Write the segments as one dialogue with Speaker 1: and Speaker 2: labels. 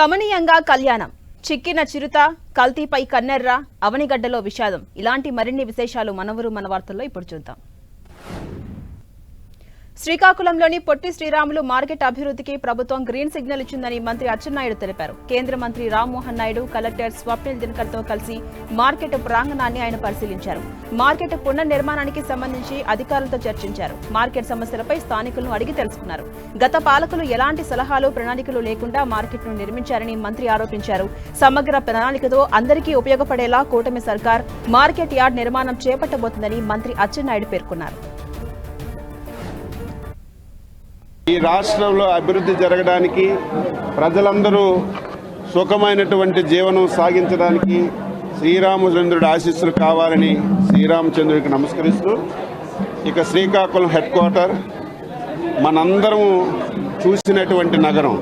Speaker 1: కమనీయంగా కళ్యాణం. చిక్కిన చిరుత కల్తీపై కన్నెర్ర అవనిగడ్డలో విషాదం. ఇలాంటి మరిన్ని విశేషాలు మనవరు మన వార్తల్లో ఇప్పుడు చూద్దాం. శ్రీకాకుళంలోని పొట్టి శ్రీరాములు మార్కెట్ అభివృద్ధికి ప్రభుత్వం గ్రీన్ సిగ్నల్ ఇచ్చిందని మంత్రి అచ్చెన్నాయుడు తెలిపారు. కేంద్ర మంత్రి రామ్మోహన్ నాయుడు కలెక్టర్ స్వప్నిల్ దినకర్తో కలిసి మార్కెట్ ప్రాంగణాన్ని ఆయన పరిశీలించారు. మార్కెట్ పునర్నిర్మాణానికి సంబంధించి అధికారులతో చర్చించారు. మార్కెట్ సమస్యలపై స్థానికులను అడిగి తెలుసుకున్నారు. గత పాలకులు ఎలాంటి సలహాలు ప్రణాళికలు లేకుండా మార్కెట్ను నిర్మించారని మంత్రి ఆరోపించారు. సమగ్ర ప్రణాళికతో అందరికీ ఉపయోగపడేలా కూటమి సర్కార్ మార్కెట్ యార్డ్ నిర్మాణం చేపట్టబోతుందని మంత్రి అచ్చెన్నాయుడు పేర్కొన్నారు.
Speaker 2: ఈ రాష్ట్రంలో అభివృద్ధి జరగడానికి ప్రజలందరూ సుఖమైనటువంటి జీవనం సాగించడానికి శ్రీరామచంద్రుడి ఆశీస్సులు కావాలని శ్రీరామచంద్రుడికి నమస్కరిస్తూ ఇక శ్రీకాకుళం హెడ్ క్వార్టర్ మనందరం చూసినటువంటి నగరం.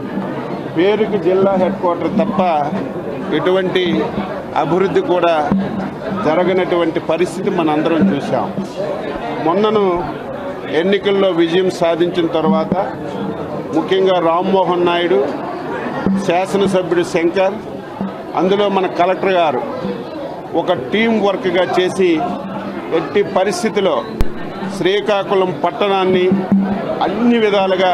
Speaker 2: పేరుకి జిల్లా హెడ్ క్వార్టర్ తప్ప ఎటువంటి అభివృద్ధి కూడా జరగనటువంటి పరిస్థితి మనందరం చూసాం మొన్నను ఎన్నికల్లో విజయం సాధించిన తర్వాత ముఖ్యంగా రామ్మోహన్ నాయుడు శాసనసభ్యుడు శంకర్ అందులో మన కలెక్టర్ గారు ఒక టీం వర్క్గా చేసి ఎట్టి పరిస్థితిలో శ్రీకాకుళం పట్టణాన్ని అన్ని విధాలుగా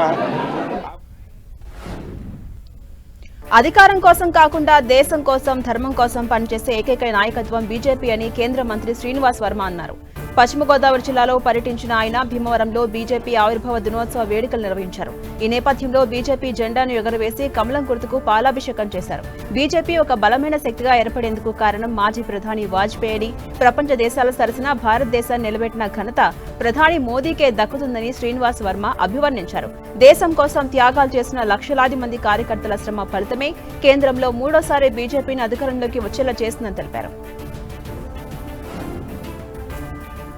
Speaker 1: అధికారం కోసం కాకుండా దేశం కోసం ధర్మం కోసం పనిచేసే ఏకైక నాయకత్వం బీజేపీ అని కేంద్ర మంత్రి శ్రీనివాస్ వర్మ అన్నారు. పశ్చిమ గోదావరి జిల్లాలో పర్యటించిన ఆయన భీమవరంలో బీజేపీ ఆవిర్భావ దినోత్సవ వేడుకలు నిర్వహించారు. ఈ నేపథ్యంలో బీజేపీ జెండాను ఎగురవేసి కమలం గుర్తుకు పాలాభిషేకం చేశారు. బీజేపీ ఒక బలమైన శక్తిగా ఏర్పడేందుకు కారణం మాజీ ప్రధాని వాజ్పేయి ప్రపంచ దేశాల సరసన భారతదేశాన్ని నిలబెట్టిన ఘనత ప్రధాని మోదీకే దక్కుతుందని శ్రీనివాస్ వర్మ అభివర్ణించారు. దేశం కోసం త్యాగాలు చేసిన లక్షలాది మంది కార్యకర్తల శ్రమ ఫలితమే కేంద్రంలో మూడోసారి బీజేపీని అధికారంలోకి వచ్చేలా చేస్తుందని తెలిపారు.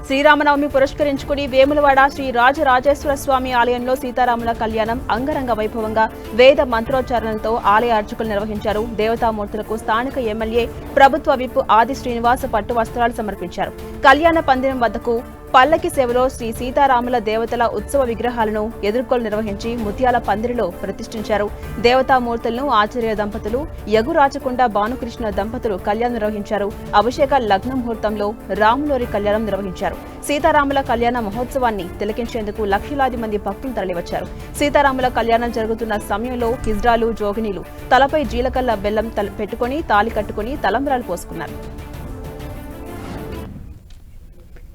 Speaker 1: శ్రీరామనవమి పురస్కరించుకుని వేములవాడ శ్రీ రాజరాజేశ్వర స్వామి ఆలయంలో సీతారాముల కళ్యాణం అంగరంగ వైభవంగా వేద మంత్రోచ్చారణలతో ఆలయ అర్చకులు నిర్వహించారు. దేవతామూర్తులకు స్థానిక ఎమ్మెల్యే ప్రభుత్వ విప్ ఆది శ్రీనివాస పట్టు వస్త్రాలు సమర్పించారు. కళ్యాణ పందిరం వద్దకు పల్లకి సేవలో శ్రీ సీతారాముల దేవతల ఉత్సవ విగ్రహాలను ఎదుర్కొలు నిర్వహించి ముత్యాల పందిరిలో ప్రతిష్ఠించారు. దేవతామూర్తులను ఆచార్య దంపతులు యగురాచకొండ భానుకృష్ణ దంపతులు కళ్యాణం నిర్వహించారు. అభిషేక లగ్న ముహూర్తంలో రాములోరి కళ్యాణం నిర్వహించారు. సీతారాముల కళ్యాణ మహోత్సవాన్ని తిలకించేందుకు లక్షలాది మంది భక్తులు తరలివచ్చారు. సీతారాముల కళ్యాణం జరుగుతున్న సమయంలో హిజ్రాలు జోగినీలు తలపై జీలకల్ల బెల్లం తల- పెట్టుకొని తాలి కట్టుకుని తలంబ్రాలు పోసుకున్నారు.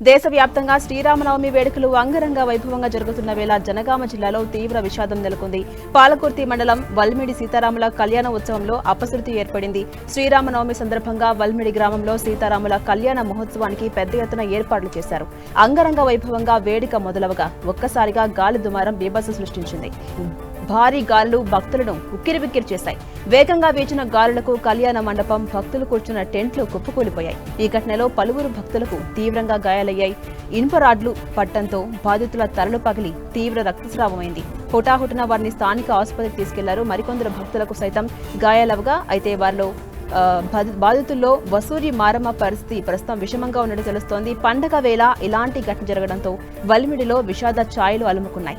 Speaker 1: దేశవ్యాప్తంగా శ్రీరామనవమి వేడుకలు అంగరంగ వైభవంగా జరుగుతున్న వేళ జనగామ జిల్లాలో తీవ్ర విషాదం నెలకొంది. పాలకుర్తి మండలం వల్మిడి సీతారాముల కళ్యాణ ఉత్సవంలో అపశృతి ఏర్పడింది. శ్రీరామనవమి సందర్భంగా వల్మిడి గ్రామంలో సీతారాముల కళ్యాణ మహోత్సవానికి పెద్ద ఎత్తున ఏర్పాట్లు చేశారు. అంగరంగ వైభవంగా వేడుక మొదలవగా ఒక్కసారిగా గాలి దుమారం బీభత్స సృష్టించింది. భారీ గాలులు భక్తులను ఉక్కిరిబిక్కిరి చేశాయి. వేగంగా వీచిన గాలులకు కళ్యాణ మండపం భక్తులు కూర్చున్న టెంట్లు కుప్పకూలిపోయాయి. ఈ ఘటనలో పలువురు భక్తులకు తీవ్రంగా గాయాలయ్యాయి. ఇనుప రాడ్లు పట్టంతో బాధితుల తలలు పగిలి తీవ్ర రక్తస్రావమైంది. హుటాహుటిన వారిని స్థానిక ఆసుపత్రికి తీసుకెళ్ళారు. మరికొందరు భక్తులకు సైతం గాయాలవగా అయితే వారిలో బాధి- బాధితుల్లో వసూరి మారమ్మ పరిస్థితి ప్రస్తుతం విషమంగా ఉన్నట్టు తెలుస్తోంది. పండగ వేళ ఇలాంటి ఘటన జరగడంతో వలిమిడిలో విషాద ఛాయలు అలుముకున్నాయి.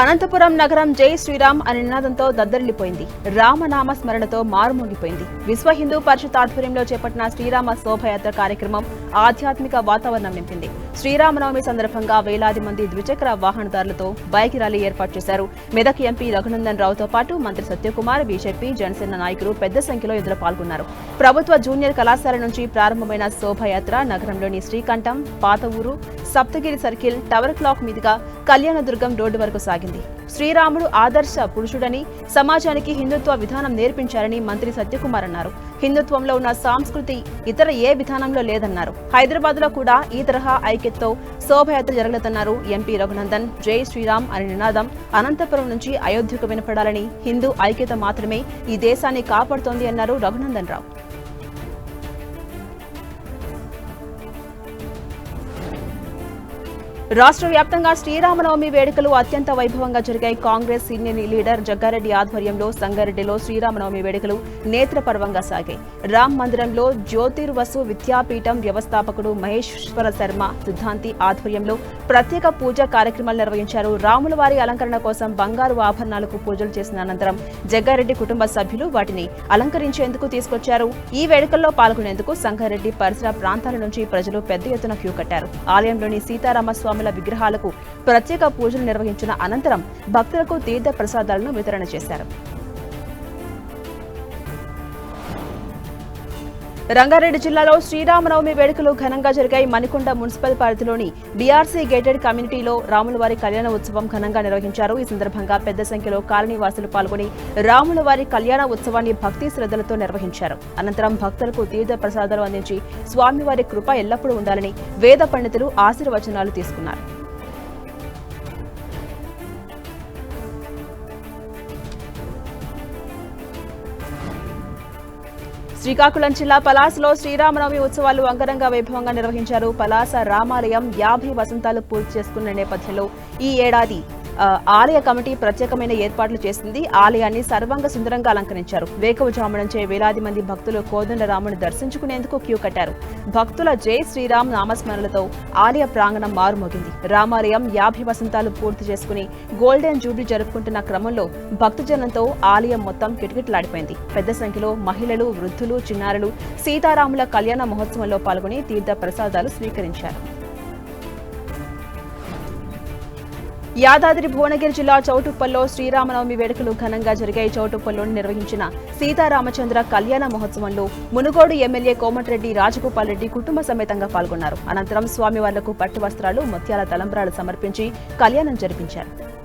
Speaker 1: అనంతపురం నగరం జై శ్రీరామ్ అనే నినాదంతో దద్దరిల్లిపోయింది. రామనామ స్మరణతో మారుమోగిపోయింది. విశ్వ హిందూ పరిషత్ ఆధ్వర్యంలో చేపట్టిన శ్రీరామ శోభయాత్ర కార్యక్రమం ఆధ్యాత్మిక వాతావరణం నింపింది. శ్రీరామనవమి సందర్భంగా వేలాది మంది ద్విచక్ర వాహనదారులతో బైక్ ర్యాలీ ఏర్పాటు చేశారు. మెదక్ ఎంపీ రఘునందన్ రావుతో పాటు మంత్రి సత్యకుమార్ బీజేపీ జనసేన నాయకులు పెద్ద సంఖ్యలో ఇందులో పాల్గొన్నారు. ప్రభుత్వ జూనియర్ కళాశాల నుంచి ప్రారంభమైన శోభయాత్ర నగరంలోని శ్రీకంఠం పాత ఊరు సప్తగిరి సర్కిల్ టవర్ క్లాక్ మీదుగా కళ్యాణదుర్గం రోడ్డు వరకు సాగింది. శ్రీరాముడు ఆదర్శ పురుషుడని సమాజానికి హిందుత్వ విధానం నేర్పించారని మంత్రి సత్యకుమార్ అన్నారు. హిందుత్వంలో ఉన్న సాంస్కృతి ఇతర ఏ విధానంలో లేదన్నారు. హైదరాబాద్లో కూడా ఈ తరహా ఐక్యతతో శోభయాత్ర జరగలేదన్నారు ఎంపీ రఘునందన్. జై శ్రీరామ్ అనే నినాదం అనంతపురం నుంచి అయోధ్యకు వినపడాలని హిందూ ఐక్యత మాత్రమే ఈ దేశాన్ని కాపాడుతోంది అన్నారు రఘునందన్ రావు. రాష్ట్ర వ్యాప్తంగా శ్రీరామనవమి వేడుకలు అత్యంత వైభవంగా జరిగాయి. కాంగ్రెస్ సీనియర్ లీడర్ జగ్గారెడ్డి ఆధ్వర్యంలో సంగారెడ్డిలో శ్రీరామనవమి వేడుకలు నేత్రపర్వంగా సాగాయి. రామ్ మందిరంలో జ్యోతిర్వసు విద్యాపీఠం వ్యవస్థాపకుడు మహేశ్వర శర్మ సిద్ధాంతి ఆధ్వర్యంలో ప్రత్యేక పూజా కార్యక్రమాలు నిర్వహించారు. రాముల వారి అలంకరణ కోసం బంగారు ఆభరణాలకు పూజలు చేసిన అనంతరం జగ్గారెడ్డి కుటుంబ సభ్యులు వాటిని అలంకరించేందుకు తీసుకొచ్చారు. ఈ వేడుకల్లో పాల్గొనేందుకు సంగారెడ్డి పరిసర ప్రాంతాల నుంచి ప్రజలు పెద్ద ఎత్తున క్యూ కట్టారు. ఆలయంలోని సీతారామస్వామి స్వాముల విగ్రహాలకు ప్రత్యేక పూజలు నిర్వహించిన అనంతరం భక్తులకు తీర్థ ప్రసాదాలను వితరణ చేశారు. రంగారెడ్డి జిల్లాలో శ్రీరామనవమి వేడుకలు ఘనంగా జరిగాయి. మణికొండ మున్సిపల్ పరిధిలోని బీఆర్సీ గేటెడ్ కమ్యూనిటీలో రాములవారి కళ్యాణ ఉత్సవం ఘనంగా నిర్వహించారు. ఈ సందర్భంగా పెద్ద సంఖ్యలో కాలనీవాసులు పాల్గొని రాములవారి కళ్యాణ ఉత్సవాన్ని భక్తి శ్రద్ధలతో నిర్వహించారు. అనంతరం భక్తులకు తీర్థ ప్రసాదాలు అందించి స్వామివారి కృప ఎల్లప్పుడూ ఉండాలని వేద పండితులు ఆశీర్వచనాలు తీసుకున్నారు. శ్రీకాకుళం జిల్లా పలాసలో శ్రీరామనవమి ఉత్సవాలు అంగరంగ వైభవంగా నిర్వహించారు పలాస రామాలయం యాభై వసంతాలు పూర్తి చేసుకున్న నేపథ్యంలో ఈ ఏడాది ఆలయ కమిటీ ప్రత్యేకమైన ఏర్పాట్లు చేసింది. ఆలయాన్ని సర్వంగ సుందరంగా అలంకరించారు. వేకువజాము నుంచే వేలాది మంది భక్తులు కోదండ రాముని దర్శించుకునేందుకు క్యూ కట్టారు. భక్తుల జై శ్రీరామ్ నామస్మరణలతో ఆలయ ప్రాంగణం మారుమోగింది. రామాలయం యాభై వసంతాలు పూర్తి చేసుకుని గోల్డెన్ జూబ్లీ జరుపుకుంటున్న క్రమంలో భక్తజనంతో ఆలయం మొత్తం కిటకిటలాడిపోయింది. పెద్ద సంఖ్యలో మహిళలు వృద్ధులు చిన్నారులు సీతారాముల కళ్యాణ మహోత్సవంలో పాల్గొని తీర్థ ప్రసాదాలు స్వీకరించారు. యాదాద్రి భువనగిరి జిల్లా చౌటుప్పల్లో శ్రీరామనవమి వేడుకలు ఘనంగా జరిగాయి. చౌటుప్పల్లో నిర్వహించిన సీతారామచంద్ర కళ్యాణ మహోత్సవంలో మునుగోడు ఎమ్మెల్యే కోమటిరెడ్డి రాజగోపాల్ రెడ్డి కుటుంబ సమేతంగా పాల్గొన్నారు. అనంతరం స్వామివార్లకు పట్టు వస్త్రాలు ముత్యాల తలంబ్రాలు సమర్పించి కళ్యాణం జరిపించారు.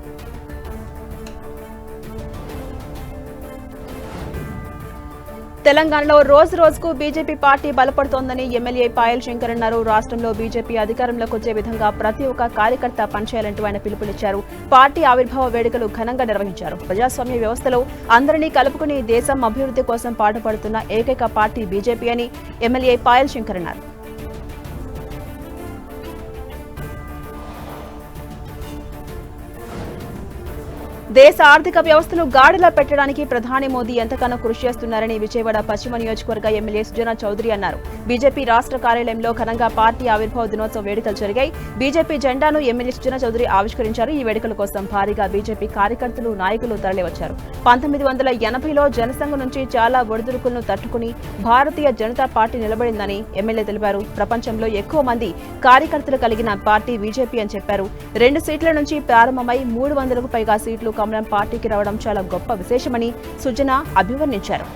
Speaker 1: తెలంగాణలో రోజు రోజుకు బీజేపీ పార్టీ బలపడుతోందని ఎమ్మెల్యే పాయల్ శంకర్ అన్నారు. రాష్ట్రంలో బీజేపీ అధికారంలోకి వచ్చే విధంగా ప్రతి ఒక్క కార్యకర్త పనిచేయాలంటూ ఆయన పిలుపునిచ్చారు. పార్టీ ఆవిర్భావ వేడుకలు ఘనంగా నిర్వహించారు. ప్రజాస్వామ్య వ్యవస్థలో అందరినీ కలుపుకుని దేశం అభివృద్ధి కోసం పాటుపడుతున్న ఏకైక పార్టీ బీజేపీ అని ఎమ్మెల్యే పాయల్ శంకర్ అన్నారు. దేశ ఆర్థిక వ్యవస్థను గాడిలో పెట్టడానికి ప్రధాని మోదీ ఎంతగానో కృషి చేస్తున్నారని విజయవాడ పశ్చిమ నియోజకవర్గ ఎమ్మెల్యే సుజనా చౌదరి అన్నారు. బీజేపీ రాష్ట్ర కార్యాలయంలో ఘనంగా పార్టీ ఆవిర్భావ దినోత్సవ వేడుకలు జరిగాయి. బీజేపీ జెండాను ఎమ్మెల్యే సుజనా చౌదరి ఆవిష్కరించారు. ఈ వేడుకల కోసం భారీగా బీజేపీ కార్యకర్తలు నాయకులు తరలివచ్చారు. పంతొమ్మిది వందల ఎనభైలో జనసంఘ నుంచి చాలా ఒడిదుడుకులను తట్టుకుని భారతీయ జనతా పార్టీ నిలబడిందని ఎమ్మెల్యే తెలిపారు. ప్రపంచంలో ఎక్కువ మంది కార్యకర్తలు కలిగిన పార్టీ బీజేపీ అని చెప్పారు. రెండు సీట్ల నుంచి ప్రారంభమై మూడు వందలకు పైగా సీట్లు కమలం పార్టీకి రావడం చాలా గొప్ప విశేషమని సుజన అభివర్ణించారు.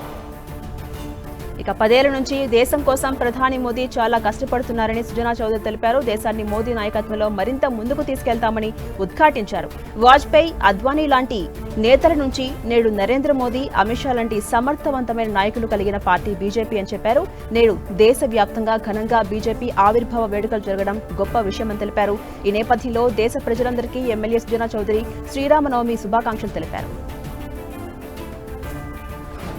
Speaker 1: ఇక పదేళ్ళ నుంచి దేశం కోసం ప్రధాని మోదీ చాలా కష్టపడుతున్నారని సుజనా చౌదరి తెలిపారు. దేశాన్ని మోదీ నాయకత్వంలో మరింత ముందుకు తీసుకెళ్తామని ఉద్ఘాటించారు. వాజ్పేయి అద్వానీ లాంటి నేతల నుంచి నేడు నరేంద్ర మోదీ అమిత్ షా లాంటి సమర్థవంతమైన నాయకులు కలిగిన పార్టీ బీజేపీ అని చెప్పారు. నేడు దేశవ్యాప్తంగా ఘనంగా బీజేపీ ఆవిర్భావ వేడుకలు జరగడం గొప్ప విషయమని తెలిపారు. ఈ నేపథ్యంలో దేశ ప్రజలందరికీ ఎమ్మెల్యే సుజనా చౌదరి శ్రీరామనవమి శుభాకాంక్షలు తెలిపారు.